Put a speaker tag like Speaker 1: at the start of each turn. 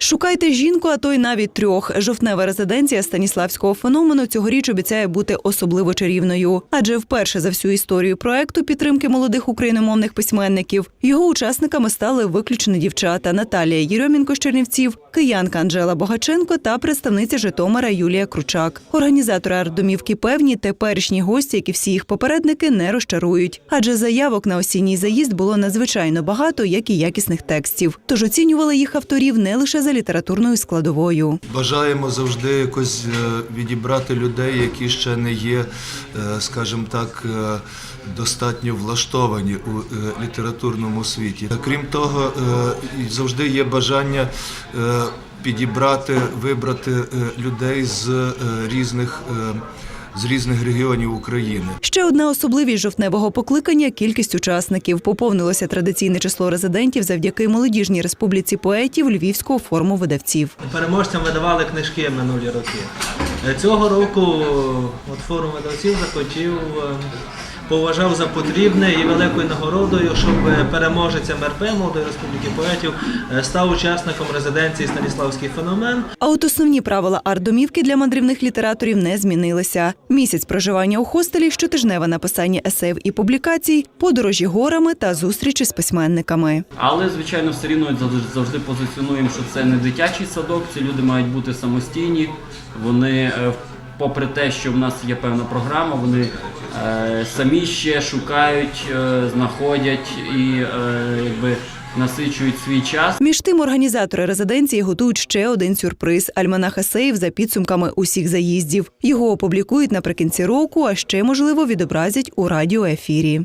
Speaker 1: Шукайте жінку, а то й навіть трьох. Жовтнева резиденція станіславського феномену цьогоріч обіцяє бути особливо чарівною. Адже вперше за всю історію проекту підтримки молодих україномовних письменників його учасниками стали виключно дівчата Наталія Єрьомінко з Чернівців, киянка Анжела Богаченко та представниця Житомира Юлія Кручак. Організатори арт-домівки певні, теперішні гості, як і всі їх попередники, не розчарують. Адже заявок на осінній заїзд було надзвичайно багато, як і якісних текстів. Тож оцінювали їх авторів не лише за літературною складовою.
Speaker 2: Бажаємо завжди якось е, відібрати людей, які ще не є, е, скажімо так, е, достатньо влаштовані у літературному світі. Крім того, завжди є бажання підібрати, вибрати людей з різних. Е, З різних регіонів України.
Speaker 1: Ще одна особливість жовтневого покликання кількість учасників. Поповнилося традиційне число резидентів завдяки молодіжній республіці поетів Львівського форуму видавців.
Speaker 3: Переможцям видавали книжки минулі роки. Е, Цього року от форум видавців захотів, е, поважав за потрібне і великою нагородою, щоб е, переможецям РП Молодої Республіки поетів е, став учасником резиденції Станіславський феномен.
Speaker 1: А от основні правила арт-домівки для мандрівних літераторів не змінилися. Місяць проживання у хостелі, щотижневе написання есеїв і публікацій, подорожі горами та зустрічі з письменниками.
Speaker 4: Але, звичайно, все рівно завжди, завжди позиціонуємо, що це не дитячий садок, ці люди мають бути самостійні. Вони, е, попри те, що в нас є певна програма, вони е, самі ще шукають, е, знаходять і е, якби насичують свій час.
Speaker 1: Між тим, організатори резиденції готують ще один сюрприз альманах есеїв за підсумками усіх заїздів. Його опублікують наприкінці року, а ще можливо відобразять у радіоефірі.